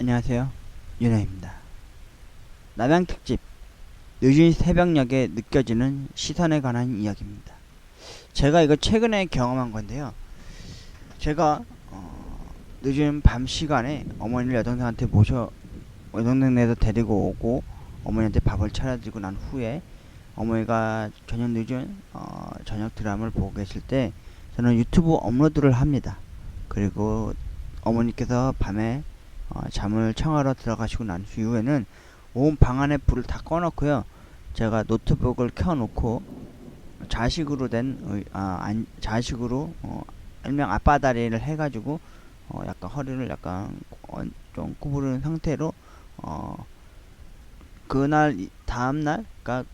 안녕하세요. 윤아입니다. 남양 특집 늦은 새벽녘에 느껴지는 시선에 관한 이야기입니다. 제가 이거 최근에 경험한 건데요. 제가 어, 늦은 밤 시간에 어머니를 여동생한테 모셔 여동생네도 데리고 오고 어머니한테 밥을 차려드리고 난 후에 어머니가 저녁 늦은 어, 저녁 드라마를 보고 계실 때 저는 유튜브 업로드를 합니다. 그리고 어머니께서 밤에 어, 잠을 청하러 들어가시고 난 이후에는 온 방 안에 불을 다 꺼놓고요. 제가 노트북을 켜놓고 자식으로 된 의- 아, 안, 자식으로 어, 일명 앞바다리를 해가지고 어, 약간 허리를 약간 어, 좀 구부른 상태로 어, 그날 이- 다음날 그러니까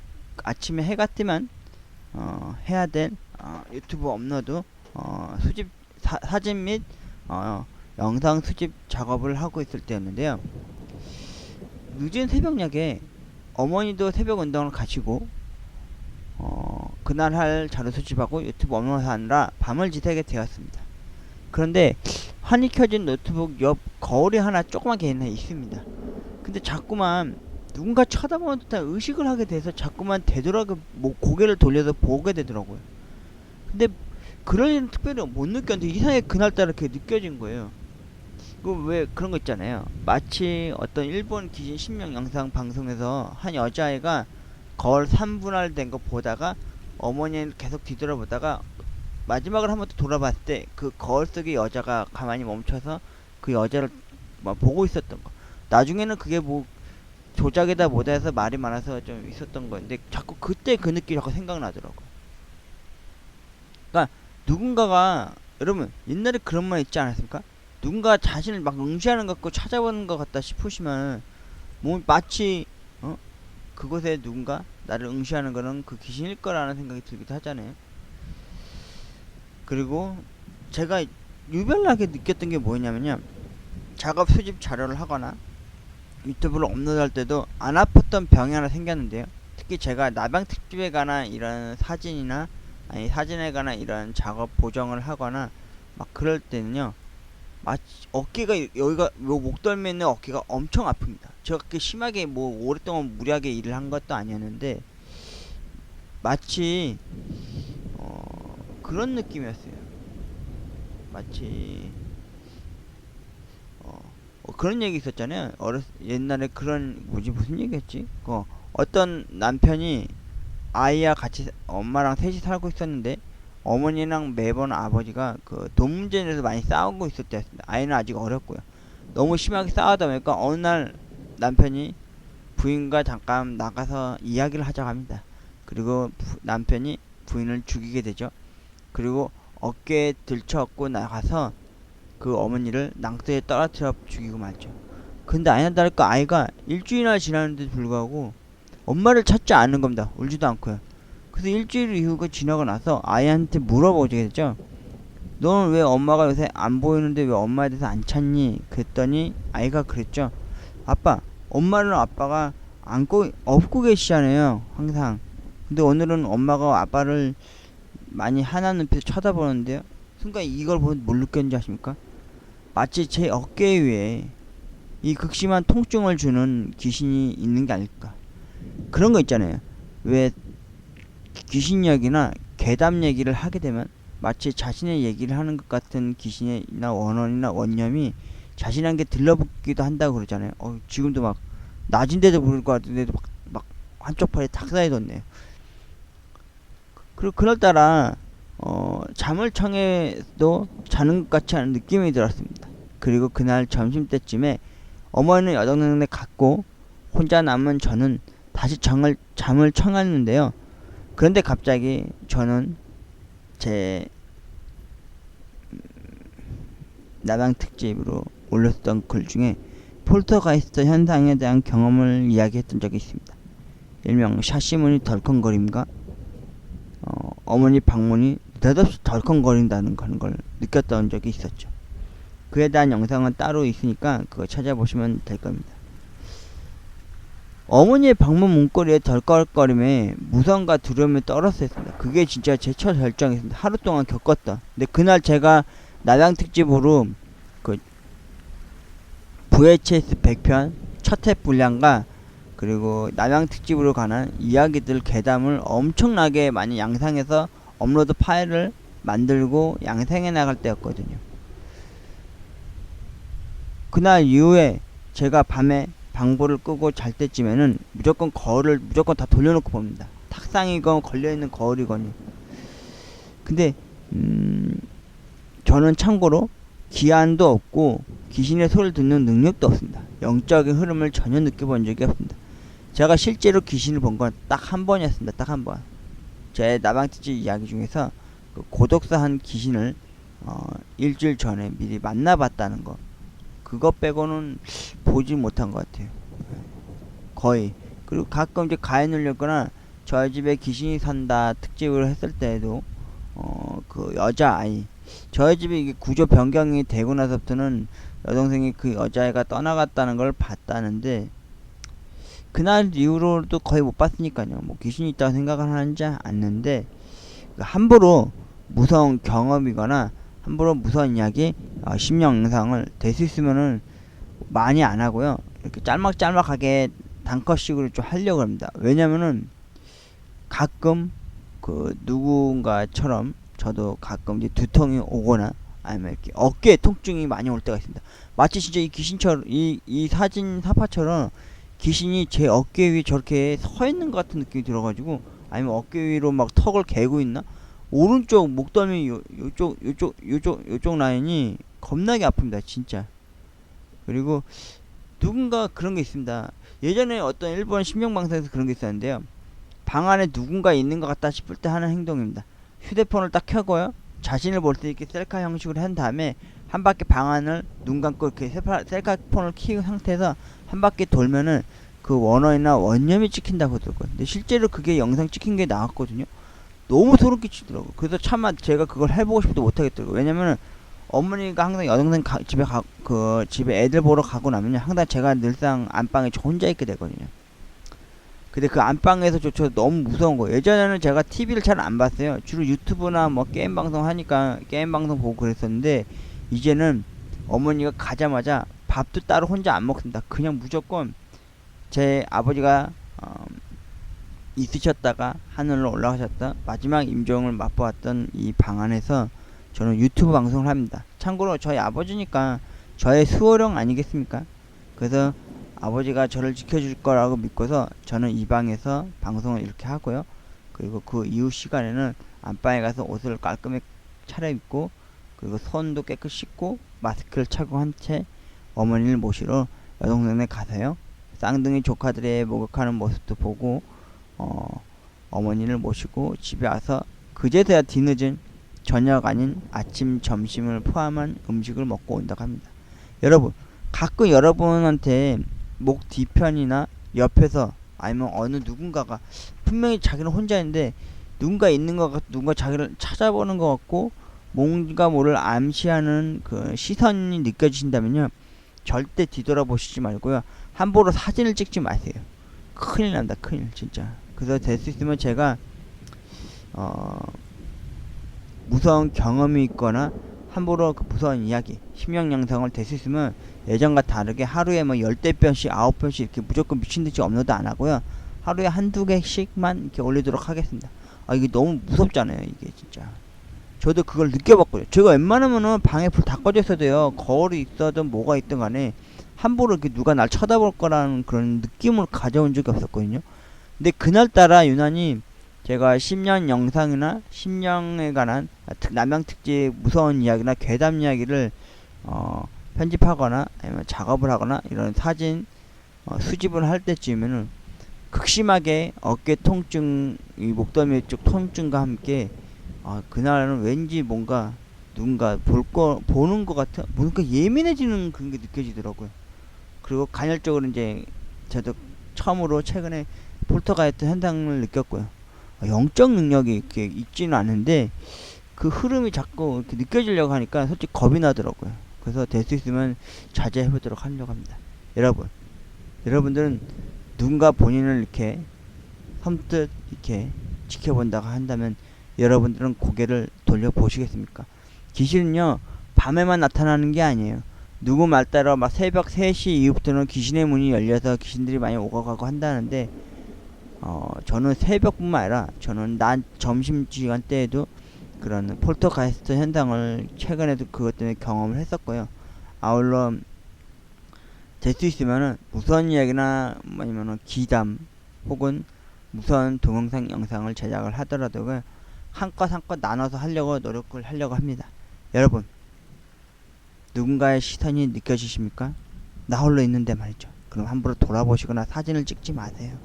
아침에 해가 뜨면 어, 해야 될 어, 유튜브 업로드 어, 수집 사, 사진 및 어, 영상 수집 작업을 하고 있을 때였는데요. 늦은 새벽녘에 어머니도 새벽 운동을 가시고 어, 그날 할 자료 수집하고 유튜브 업로드 하느라 밤을 지새게 되었습니다. 그런데 환히 켜진 노트북 옆 거울이 하나 조그맣게 있나 있습니다. 근데 자꾸만 누군가 쳐다보는 듯한 의식을 하게 돼서 자꾸만 되돌아가 뭐 고개를 돌려서 보게 되더라고요. 근데 그럴 일은 특별히 못 느꼈는데 이상하게 그날따라 그렇게 느껴진 거예요. 그왜 그런 거 있잖아요. 마치 어떤 일본 귀신 신명 영상 방송에서 한 여자아이가 거울 3분할 된 거 보다가 어머니를 계속 뒤돌아보다가 마지막으로 한번더 돌아봤을 때 그 거울 속의 여자가 가만히 멈춰서 그 여자를 막 보고 있었던 거. 나중에는 그게 뭐 조작이다 뭐다 해서 말이 많아서 좀 있었던 건데 자꾸 그때 그 느낌이 자꾸 생각나더라고. 그러니까 누군가가 여러분 옛날에 그런 말 있지 않았습니까? 누군가 자신을 막 응시하는 것 같고 찾아보는 것 같다 싶으시면 뭐 마치 어 그곳에 누군가 나를 응시하는 거는 그 귀신일 거라는 생각이 들기도 하잖아요. 그리고 제가 유별나게 느꼈던 게 뭐였냐면요. 작업 수집 자료를 하거나 유튜브를 업로드할 때도 안 아팠던 병이 하나 생겼는데요. 특히 제가 나방 특집에 관한 이런 사진이나 아니 사진에 관한 이런 작업 보정을 하거나 막 그럴 때는요. 마치 어깨가 이- 여기가 요 목덜미에 있는 어깨가 엄청 아픕니다. 그렇게 심하게 뭐 오랫동안 무리하게 일을 한 것도 아니었는데 마치 어 그런 느낌이었어요. 마치 어, 어, 그런 얘기 있었잖아요. 어렸 옛날에 그런 뭐지 무슨 얘기였지? 어 어떤 남편이 아이와 같이 사- 엄마랑 셋이 살고 있었는데 어머니랑 매번 아버지가 그 돈 문제에 대해서 많이 싸우고 때였습니다. 아이는 아직 어렸고요. 너무 심하게 싸우다 보니까 어느 날 남편이 부인과 잠깐 나가서 이야기를 하자고 합니다. 그리고 부- 남편이 부인을 죽이게 되죠. 그리고 어깨에 들쳐업고 나가서 그 어머니를 낭떠에 떨어뜨려 죽이고 말죠. 근데 아니나 다를까 아이가 일주일이나 지났는데도 불구하고 엄마를 찾지 않는 겁니다. 울지도 않고요. 그래서 일주일 이후가 지나고 나서 아이한테 물어보게 되죠. 너는 왜 엄마가 요새 안 보이는데 왜 엄마에 대해서 안 찾니? 그랬더니 아이가 그랬죠. 아빠, 엄마는 아빠가 안고 업고 계시잖아요. 항상. 근데 오늘은 엄마가 아빠를 많이 하나 눈빛 쳐다보는데요. 순간 이걸 보면 뭘 느꼈는지 아십니까? 마치 제 어깨 위에 이 극심한 통증을 주는 귀신이 있는 게 아닐까. 그런 거 있잖아요. 왜 귀신 이야기나 괴담 얘기를 하게 되면 마치 자신의 얘기를 하는 것 같은 귀신이나 원혼이나 원념이 자신한테 들러붙기도 한다고 그러잖아요. 어, 지금도 막 낮인데도 부를 것 같은데도 막, 막 한쪽 팔에 탁사해 뒀네요. 그리고 그날따라 어, 잠을 청해도 자는 것 같지 않은 느낌이 들었습니다. 그리고 그날 점심 때쯤에 어머니는 여동생네 갔고 혼자 남은 저는 다시 잠을 잠을 청했는데요. 그런데 갑자기 저는 제 음, 나방 특집으로 올렸던 글 중에 폴터가이스트 현상에 대한 경험을 이야기했던 적이 있습니다. 일명 샤시문이 덜컹거림과 어, 어머니 방문이 느닷없이 덜컹거린다는 그런 걸 느꼈던 적이 있었죠. 그에 대한 영상은 따로 있으니까 그거 찾아보시면 될 겁니다. 어머니의 방문 문고리에 덜컹거림에 무서움과 두려움이 떨었었습니다. 그게 진짜 제 첫 결정이었습니다. 하루 동안 겪었다. 근데 그날 제가 나장 특집으로 그 VHS 100편 첫회 분량과 그리고 남양 특집으로 관한 이야기들 괴담을 엄청나게 많이 양상해서 업로드 파일을 만들고 양상해 나갈 때였거든요. 그날 이후에 제가 밤에 방불을 끄고 잘 때쯤에는 무조건 거울을 무조건 다 돌려놓고 봅니다. 탁상이건 걸려있는 거울이거니. 근데 음, 저는 참고로 기한도 없고 귀신의 소리를 듣는 능력도 없습니다. 영적인 흐름을 전혀 느껴본 적이 없습니다. 제가 실제로 귀신을 본 건 딱 한 번이었습니다. 딱 한 번. 제 나방티지 이야기 중에서 그 고독사 한 귀신을 어, 일주일 전에 미리 만나봤다는 거. 그거 빼고는 보지 못한 것 같아요. 거의. 그리고 가끔 이제 가해 눌렸거나 저희 집에 귀신이 산다 특집을 했을 때에도 어, 그 여자 아이 저희 집이 이게 구조 변경이 되고 나서부터는 여동생이 그 여자애가 떠나갔다는 걸 봤다는데 그날 이후로도 거의 못 봤으니까요. 뭐 귀신이 있다고 생각을 하는지 않는데 그 함부로 무서운 경험이거나 함부로 무서운 이야기 어, 심령 영상을 될 수 있으면은 많이 안 하고요. 이렇게 짤막짤막하게 단컷식으로 좀 하려고 합니다. 왜냐면은 가끔 그 누군가처럼 저도 가끔 이제 두통이 오거나 아니면 이렇게 어깨 통증이 많이 올 때가 있습니다. 마치 진짜 이 귀신처럼 이, 이 사진 사파처럼 귀신이 제 어깨 위에 저렇게 서 있는 것 같은 느낌이 들어가지고 아니면 어깨 위로 막 턱을 개고 있나? 오른쪽 목덜미 요, 요쪽 요쪽 요쪽 요쪽 라인이 겁나게 아픕니다 진짜. 그리고 누군가 그런 게 있습니다. 예전에 어떤 일본 신명방송에서 그런 게 있었는데요. 방 안에 누군가 있는 것 같다 싶을 때 하는 행동입니다. 휴대폰을 딱 켜고요. 자신을 볼 때 이렇게 셀카 형식으로 한 다음에 한 바퀴 방 안을 눈 감고 이렇게 셀카, 셀카폰을 켜운 상태에서 한 바퀴 돌면은 그 원어이나 원념이 찍힌다고 하더라고요. 근데 실제로 그게 영상 찍힌 게 나왔거든요 너무 소름 끼치더라고. 그래서 차마 제가 그걸 해보고 싶어도 못하겠더라고. 왜냐면은 어머니가 항상 여동생 가, 집에 가, 그 집에 애들 보러 가고 나면요 항상 제가 늘상 안방에 저 혼자 있게 되거든요. 근데 그 안방에서조차 너무 무서운 거예요. 예전에는 제가 TV를 잘 안 봤어요. 주로 유튜브나 뭐 게임 방송 하니까 게임 방송 보고 그랬었는데 이제는 어머니가 가자마자 밥도 따로 혼자 안 먹습니다. 그냥 무조건 제 아버지가 어, 있으셨다가 하늘로 올라가셨다 마지막 임종을 맛보았던 이 방 안에서 저는 유튜브 방송을 합니다. 참고로 저희 아버지니까 저의 수호령 아니겠습니까? 그래서 아버지가 저를 지켜줄 거라고 믿고서 저는 이 방에서 방송을 이렇게 하고요. 그리고 그 이후 시간에는 안방에 가서 옷을 깔끔하게 차려입고 그리고 손도 깨끗이 씻고 마스크를 착용한 채 어머니를 모시러 여동생네 가서요. 쌍둥이 조카들의 목욕하는 모습도 보고 어, 어머니를 모시고 집에 와서 그제서야 뒤늦은 저녁 아닌 아침 점심을 포함한 음식을 먹고 온다고 합니다. 여러분 가끔 여러분한테 목 뒤편이나 옆에서 아니면 어느 누군가가 분명히 자기는 혼자 있는데 누군가 있는 것 같고 누군가 자기를 찾아보는 것 같고 뭔가 모를 암시하는 그 시선이 느껴지신다면요. 절대 뒤돌아보시지 말고요. 함부로 사진을 찍지 마세요. 큰일 난다 큰일 진짜 그래서 될 수 있으면 제가 어 무서운 경험이 있거나 함부로 그 무서운 이야기, 심령 영상을 될 수 있으면 예전과 다르게 하루에 뭐 열대 편씩 아홉 편씩 이렇게 무조건 미친 듯이 업로드 안 하고요. 하루에 한두 개씩만 이렇게 올리도록 하겠습니다. 아 이게 너무 무섭잖아요, 이게 진짜. 저도 그걸 느껴봤고요. 제가 웬만하면은 방에 불 다 꺼져 있어도요. 거울이 있어든 뭐가 있든 간에 함부로 이렇게 누가 날 쳐다볼 거라는 그런 느낌을 가져온 적이 없었거든요. 근데 그날따라 유난히 제가 10년 영상이나 10년에 관한 남양 특집 무서운 이야기나 괴담 이야기를 어, 편집하거나 아니면 작업을 하거나 이런 사진 어, 수집을 할 때쯤에는 극심하게 어깨 통증, 이 목덜미 쪽 통증과 함께 아, 그날은 왠지 뭔가 누군가 볼 거 보는 것 같은 뭔가 예민해지는 그런 게 느껴지더라고요. 그리고 간헐적으로 이제 저도 처음으로 최근에 폴터가이트 현상을 느꼈고요. 아, 영적 능력이 이렇게 있지는 않은데 그 흐름이 자꾸 이렇게 느껴지려고 하니까 솔직히 겁이 나더라고요. 그래서 될 수 있으면 자제해 보도록 하려고 합니다. 여러분, 여러분들은 누군가 본인을 이렇게 섬뜩 이렇게 지켜본다고 한다면 여러분들은 고개를 돌려 보시겠습니까? 귀신은요 밤에만 나타나는 게 아니에요. 누구 말 따라 막 새벽 3시 이후부터는 귀신의 문이 열려서 귀신들이 많이 오고 가고 한다는데 어 저는 새벽뿐만 아니라 저는 낮 점심 시간 때에도 그런 폴터가이스트 현상을 최근에도 그것 때문에 경험을 했었고요. 아울러 될 수 있으면은 무서운 이야기나 뭐 아니면은 기담 혹은 무서운 동영상 영상을 제작을 하더라도 그 한껏 한껏 나눠서 하려고 노력을 하려고 합니다. 여러분 누군가의 시선이 느껴지십니까? 나 홀로 있는데 말이죠. 그럼 함부로 돌아보시거나 사진을 찍지 마세요.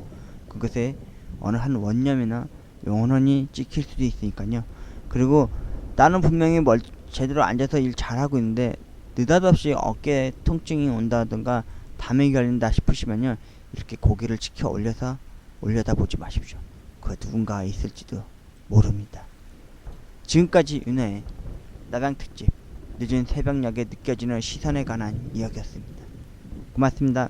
그것에 어느 한 원념이나 영혼이 찍힐 수도 있으니까요. 그리고 나는 분명히 멀 제대로 앉아서 일 잘하고 있는데 느닷없이 어깨에 통증이 온다든가 담에 걸린다 싶으시면요. 이렇게 고개를 치켜 올려서 올려다 보지 마십시오. 그 누군가 있을지도 모릅니다. 지금까지 윤호의 나강 특집 늦은 새벽녘에 느껴지는 시선에 관한 이야기였습니다. 고맙습니다.